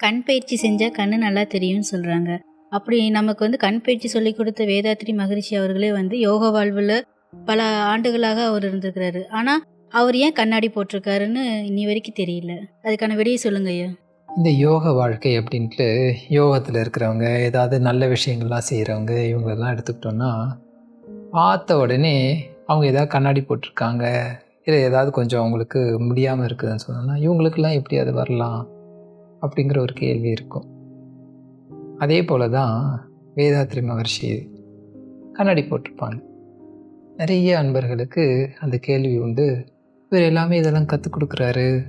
கண் பயிற்சி செஞ்சால் கண்ணு நல்லா தெரியும்னு சொல்கிறாங்க அப்படி நமக்கு வந்து கண் பயிற்சி சொல்லி கொடுத்த வேதாத்ரி மகரிஷி அவர்களே வந்து யோக வாழ்வில் பல ஆண்டுகளாக அவர் இருந்திருக்கிறாரு. ஆனால் அவர் ஏன் கண்ணாடி போட்டிருக்காருன்னு இன்னி வரைக்கும் தெரியல. அதுக்கான விடையை சொல்லுங்க ஐயா. இந்த யோக வாழ்க்கை அப்படின்ட்டு யோகத்தில் இருக்கிறவங்க ஏதாவது நல்ல விஷயங்கள்லாம் செய்கிறவங்க இவங்களெல்லாம் எடுத்துக்கிட்டோன்னா பார்த்த உடனே அவங்க ஏதாவது கண்ணாடி போட்டிருக்காங்க இல்லை ஏதாவது கொஞ்சம் அவங்களுக்கு முடியாமல் இருக்குதுன்னு சொன்னோன்னா இவங்களுக்கெல்லாம் எப்படி அது வரலாம்? அப்படிங்கிற ஒரு கேள்வி இருக்கும். அதே போல தான் வேதாத்ரி மகர்ஷி கண்ணாடி போட்டிருப்பாங்க. நிறைய அன்பர்களுக்கு அந்த கேள்வி உண்டு. இவர் எல்லாமே இதெல்லாம் கற்றுக் கொடுக்குறாரு.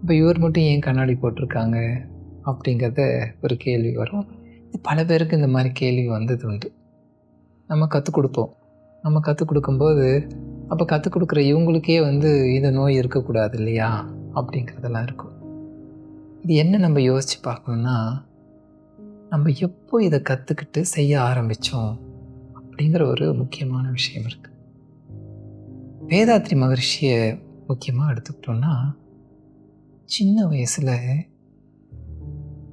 இப்போ இவர் மட்டும் ஏன் கண்ணாடி போட்டிருக்காங்க? அப்படிங்கிறத ஒரு கேள்வி வரும். பல பேருக்கு இந்த மாதிரி கேள்வி வந்தது உண்டு. நம்ம கற்றுக் கொடுப்போம். நம்ம கற்றுக் கொடுக்கும்போது அப்போ கற்றுக் கொடுக்குற இவங்களுக்கே வந்து இந்த நோய் இருக்கக்கூடாது இல்லையா? அப்படிங்கிறதெல்லாம் இருக்கும். இது என்ன நம்ம யோசித்து பார்க்கணுன்னா நம்ம எப்போ இதை கற்றுக்கிட்டு செய்ய ஆரம்பித்தோம் அப்படிங்கிற ஒரு முக்கியமான விஷயம் இருக்குது வேதாத்ரி மகர்ஷியை முக்கியமாக எடுத்துக்கிட்டோன்னா சின்ன வயசில்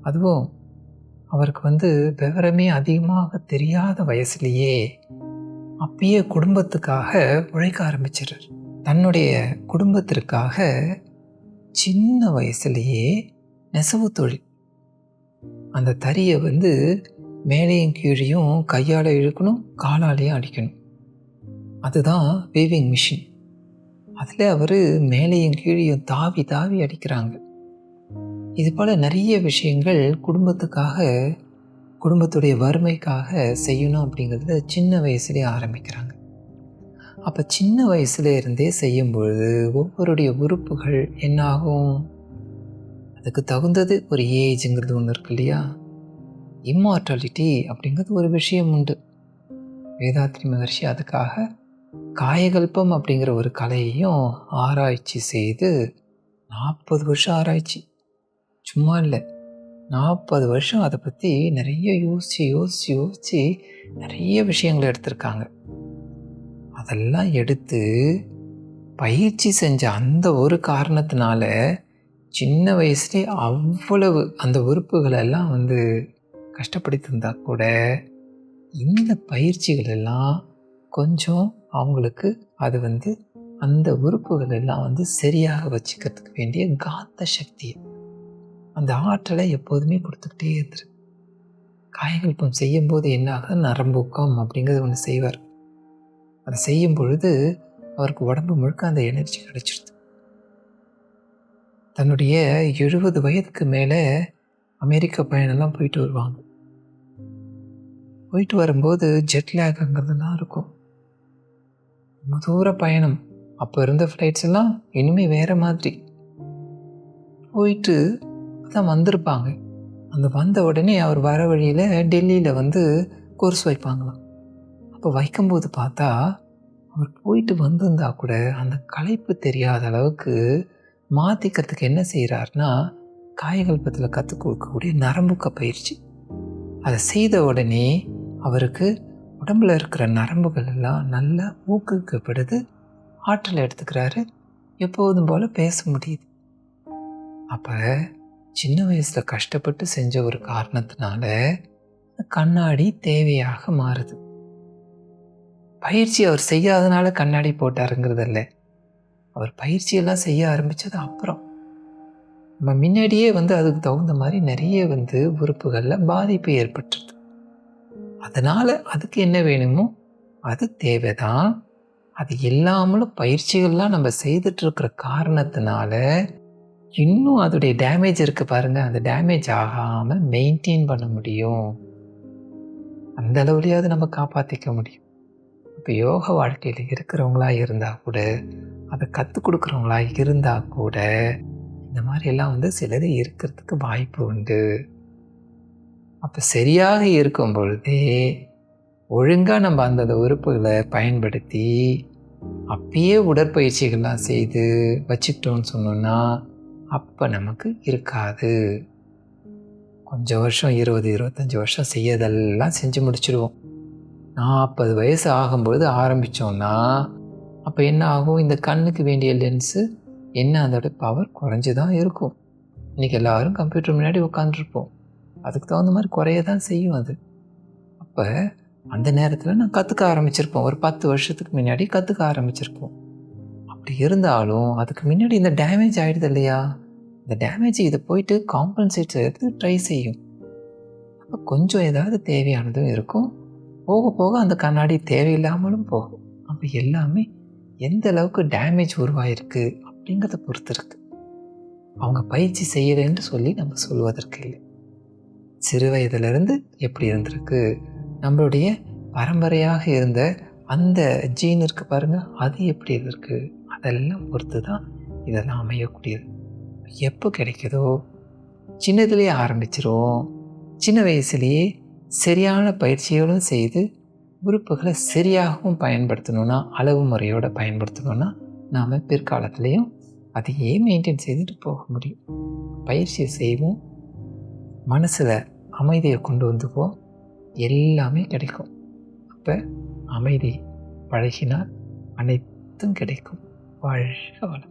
அதுவும் அவருக்கு வந்து விவரமே அதிகமாக தெரியாத வயசுலேயே அப்பயே குடும்பத்துக்காக உழைக்க ஆரம்பிச்சிடுறார். தன்னுடைய குடும்பத்திற்காக சின்ன வயசுலேயே நெசவு தொழில் அந்த தறியை வந்து மேலேயும் கீழேயும் கையால் இழுக்கணும் காலாலேயும் அடிக்கணும். அதுதான் வீவிங் மிஷின் அதில் அவர் மேலேயும் கீழேயும் தாவி தாவி அடிக்கிறாங்க. இது போல் நிறைய விஷயங்கள் குடும்பத்துக்காக குடும்பத்துடைய வறுமைக்காக செய்யணும் அப்படிங்கிறத சின்ன வயசுலேயே ஆரம்பிக்கிறாங்க. அப்போ சின்ன வயசுல இருந்தே செய்யும்பொழுது ஒவ்வொருடைய உறுப்புகள் என்னாகும்? அதுக்கு தகுந்தது ஒரு ஏஜுங்கிறது ஒன்று இருக்கு இல்லையா? இம்மார்டாலிட்டி அப்படிங்கிறது ஒரு விஷயம் உண்டு. வேதாத்ரி மகர்ஷி அதுக்காக காயகல்பம் அப்படிங்கிற ஒரு கலையையும் ஆராய்ச்சி செய்து நாற்பது வருஷம் ஆராய்ச்சி. சும்மா இல்லை. நாற்பது வருஷம் அதை பற்றி நிறைய யோசித்து யோசித்து யோசித்து நிறைய விஷயங்களை எடுத்திருக்காங்க. அதெல்லாம் எடுத்து பயிற்சி செஞ்ச அந்த ஒரு காரணத்தினால சின்ன வயசுலேயே அவ்வளவு அந்த உறுப்புகளெல்லாம் வந்து கஷ்டப்படுத்திருந்தா கூட இந்த பயிற்சிகள் எல்லாம் கொஞ்சம் அவங்களுக்கு அது வந்து அந்த உறுப்புகள் எல்லாம் வந்து சரியாக வச்சுக்கிறதுக்கு வேண்டிய காந்த சக்தியை அந்த ஆற்றலை எப்போதுமே கொடுத்துக்கிட்டே இருந்துரு. காயங்கல்பம் செய்யும்போது என்ன ஆகுது நரம்பூக்கம் அப்படிங்கிறது ஒன்று செய்வார். அதை செய்யும் பொழுது அவருக்கு உடம்பு முழுக்க அந்த எனர்ஜி கிடைச்சிடுது தன்னுடைய எழுபது வயதுக்கு மேலே அமெரிக்க பயணம்லாம் போயிட்டு வருவாங்க. போயிட்டு வரும்போது ஜெட் லேக்குங்கிறதுலாம் இருக்கும். ரொம்ப தூர பயணம். அப்போ இருந்த ஃப்ளைட்ஸ் எல்லாம் இனிமேல் வேறு மாதிரி. போயிட்டு தான் வந்திருப்பாங்க. அந்த வந்த உடனே அவர் வர வழியில் டெல்லியில் வந்து கோர்ஸ் வைப்பாங்களாம். அப்போ வைக்கும்போது பார்த்தா அவர் போயிட்டு வந்திருந்தா கூட அந்த களைப்பு தெரியாத அளவுக்கு மாற்றிக்கிறதுக்கு என்ன செய்கிறாருன்னா காயகல்பத்தில் கற்றுக் கொடுக்கக்கூடிய நரம்புக்க பயிற்சி. அதை செய்த உடனே அவருக்கு உடம்புல இருக்கிற நரம்புகள் எல்லாம் நல்லா ஊக்குவிக்கப்படுது. ஆற்றல் எடுத்துக்கிறாரு. எப்போதும் போல் பேச முடியுது. அப்போ சின்ன வயசில் கஷ்டப்பட்டு செஞ்ச ஒரு காரணத்தினால கண்ணாடி தேவையாக மாறுது. பயிற்சி அவர் செய்யாதனால கண்ணாடி போட்டாருங்கிறதில்லை. அவர் பயிற்சியெல்லாம் செய்ய ஆரம்பித்தது அப்புறம். நம்ம முன்னாடியே வந்து அதுக்கு தகுந்த மாதிரி நிறைய வந்து உறுப்புகளில் பாதிப்பு ஏற்பட்டுருது. அதனால் அதுக்கு என்ன வேணுமோ அது தேவைதான். அது இல்லாமலும் பயிற்சிகள்லாம் நம்ம செய்துட்ருக்கிற காரணத்தினால இன்னும் அதோடைய டேமேஜ் இருக்குது பாருங்கள் அந்த டேமேஜ் ஆகாமல் மெயின்டைன் பண்ண முடியும். அந்த அளவுலையாவது நம்ம காப்பாற்றிக்க முடியும். இப்போ யோக வாழ்க்கையில் இருக்கிறவங்களா இருந்தால் கூட அதை கற்றுக் கொடுக்குறவங்களா இருந்தால் கூட இந்த மாதிரியெல்லாம் வந்து சிலது இருக்கிறதுக்கு வாய்ப்பு உண்டு. அப்போ சரியாக இருக்கும் பொழுதே ஒழுங்காக நம்ம அந்தந்த உறுப்புகளை பயன்படுத்தி அப்பயே உடற்பயிற்சிகள்லாம் செய்து வச்சுக்கிட்டோம்னு சொன்னோன்னா அப்போ நமக்கு இருக்காது. கொஞ்சம் வருஷம் இருபது இருபத்தஞ்சி வருஷம் செய்யதெல்லாம் செஞ்சு முடிச்சிடுவோம் நாற்பது வயசு ஆகும்பொழுது ஆரம்பித்தோன்னா அப்போ என்ன ஆகும்? இந்த கண்ணுக்கு வேண்டிய லென்ஸு என்ன அதோட பவர் குறைஞ்சி தான் இருக்கும். இன்றைக்கி எல்லோரும் கம்ப்யூட்டர் முன்னாடி உட்காந்துருப்போம் அதுக்கு தகுந்த மாதிரி குறைய தான் செய்யும் அது. அப்போ அந்த நேரத்தில் நான் கற்றுக்க ஆரம்பிச்சிருப்போம். ஒரு பத்து வருஷத்துக்கு முன்னாடி கற்றுக்க ஆரம்பிச்சிருப்போம். அப்படி இருந்தாலும் அதுக்கு முன்னாடி இந்த டேமேஜ் ஆகிடுது இல்லையா? இந்த டேமேஜ் இதை போயிட்டு காம்பன்சேட் செய்யறதுக்கு ட்ரை செய்யும். அப்போ கொஞ்சம் ஏதாவது தேவையானதும் இருக்கும். போக போக அந்த கண்ணாடி தேவையில்லாமலும் போகும். அப்போ எல்லாமே எந்த அளவுக்கு டேமேஜ் உருவாயிருக்கு அப்படிங்கிறத பொறுத்துருக்கு. அவங்க பயிற்சி செய்யலைன்னு சொல்லி நம்ம சொல்வதற்கு இல்லை. சிறு வயதிலிருந்து எப்படி இருந்திருக்கு? நம்மளுடைய பரம்பரையாக இருந்த அந்த ஜீன் இருக்கு பாருங்க அது எப்படி இருக்கு அதெல்லாம் பொறுத்து தான் இதெல்லாம் அமையக்கூடியது. எப்போ கிடைக்குதோ? சின்னதுலேயே ஆரம்பிச்சிரும் சின்ன வயசுலேயே சரியான பயிற்சிகளும் செய்து உறுப்புகளை சரியாகவும் பயன்படுத்தணும்னா அளவு முறையோடு பயன்படுத்தணும்னா நாம் பிற்காலத்துலேயும் அதையே மெயின்டைன் செய்துட்டு போக முடியும். பயிற்சியை செய்வோம். மனசில் அமைதியை கொண்டு வந்துப்போம் எல்லாமே கிடைக்கும். அப்போ அமைதி பழகினால் அனைத்தும் கிடைக்கும். வாழ்க வளம்